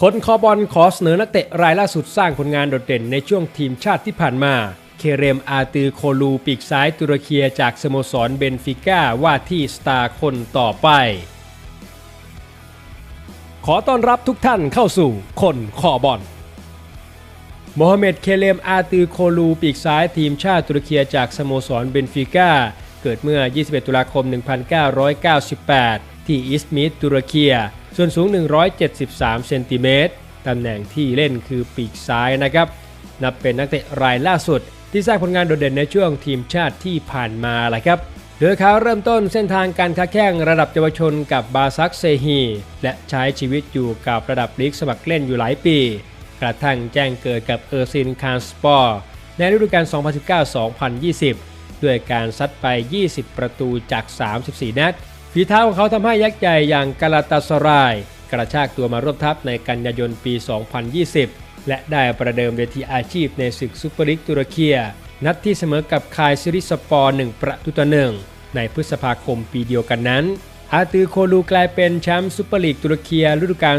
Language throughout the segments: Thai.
คนคอบอลขอเสนอนักเตะรายล่าสุดสร้างผลงานโดดเด่นในช่วงทีมชาติที่ผ่านมา เคเรมอาตือโคลูปีกซ้ายตุรเคียจากสโมสรเบนฟิก้าว่าที่สตาร์คนต่อไป ขอต้อนรับทุกท่านเข้าสู่คนคอบอลโมฮัมเหม็ดเคเลมอาตือโคลูปีกซ้ายทีมชาติตุรเคียจากสโมสรเบนฟิก้าเกิดเมื่อ 21 ตุลาคม 1998 ที่อิสมิดตุรเคีย ส่วนสูง 173 เซนติเมตร ตำแหน่งที่เล่นคือปีกซ้ายนะครับ นับเป็นนักเตะรายล่าสุด ที่สร้างผลงานโดดเด่นในช่วงทีมชาติที่ผ่านมาแหละครับ โดยเขาเริ่มต้นเส้นทางการค้าแข่งระดับเยาวชนกับบาซักเซฮี และใช้ชีวิตอยู่กับระดับลีกสมัครเล่นอยู่หลายปี กระทั่งแจ้งเกิดกับเออร์ซินคานสปอร์ ในฤดูกาล 2019-2020 ด้วยการซัดไป 20 ประตูจาก 34 นัด ฝีเท้าของเขาทำให้ยักษ์ใหญ่อย่างกาลาตาสราย กระชากตัวมาร่วมทัพในกันยายนปี 2020 และได้ประเดิมเวทีอาชีพในศึกซูเปอร์ลีกตุรเคีย นัดที่เสมอกับคายซิริสปอร์1ประตูต่อหนึ่งในพฤษภาคมปีเดียวกันนั้น อาตือโคลูกลายเป็นแชมป์ซูเปอร์ลีกตุรเคียฤดูกาล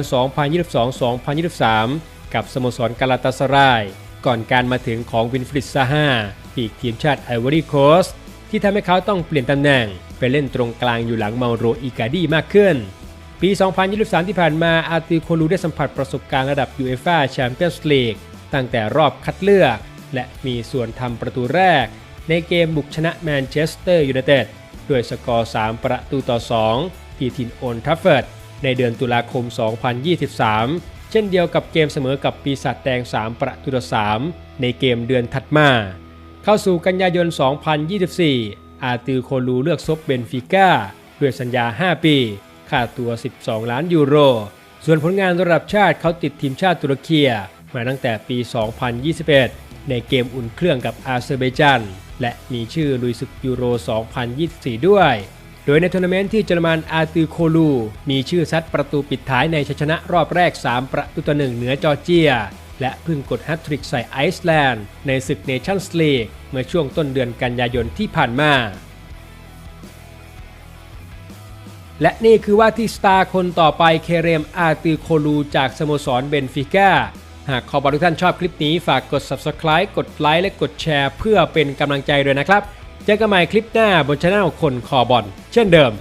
2022-2023 กับสโมสรกาลาตาสราย ก่อนการมาถึงของวินฟริดซาฮาปีกทีมชาติไอวอรี่โคสที่ทำให้เขาต้องเปลี่ยนตำแหน่ง ไปเล่นตรงกลางอยู่หลังเมาโรอิกาดีมากขึ้น ปี 2023 ที่ผ่านมาอาตือโคลูได้สัมผัสประสบการณ์ระดับยูเอฟ่าแชมเปี้ยนส์ลีกตั้งแต่รอบคัดเลือก และมีส่วนทำประตูแรก ในเกมบุกชนะแมนเชสเตอร์ยูไนเต็ดด้วยสกอร์ 3 ประตูต่อ 2 ที่ทินโอนทัฟเฟิร์ดในเดือนตุลาคม 2023 เช่นเดียวกับเกมเสมอกับปีศาจแดง 3 ประตูต่อ 3 ในเกมเดือนถัดมา เข้าสู่กันยายน 2024 อาตือโคลูเลือกซบเบนฟิก้าด้วยสัญญา 5 ปี ค่าตัว 12 ล้านยูโร ส่วนผลงานระดับชาติเขาติดทีมชาติตุรเคียมาตั้งแต่ปี 2021 ในเกมอุ่นเครื่องกับอาเซอร์ไบจานและมีชื่อลุยศึกยูโร 2024 ด้วย โดยในทัวร์นาเมนต์ที่เยอรมันอาตือโคลู มีชื่อซัดประตูปิดท้ายในชัยชนะรอบแรก 3 ประตูต่อหนึ่งเหนือจอร์เจีย และเพิ่งกดแฮตทริกใส่ไอซ์แลนด์ในศึกเนชั่นส์ลีกเมื่อช่วงต้นเดือนกันยายนที่ผ่านมา และนี่คือว่าที่สตาร์คนต่อไปเคเรมอาตือโคลูจากสโมสรเบนฟิก้าหากขอบอทุกท่านชอบคลิปนี้ฝากกด Subscribe กดไลค์และกดแชร์เพื่อเป็นกำลังใจด้วยนะครับ เจอกันใหม่คลิปหน้าบนช anel คนคอบอลเช่นเดิม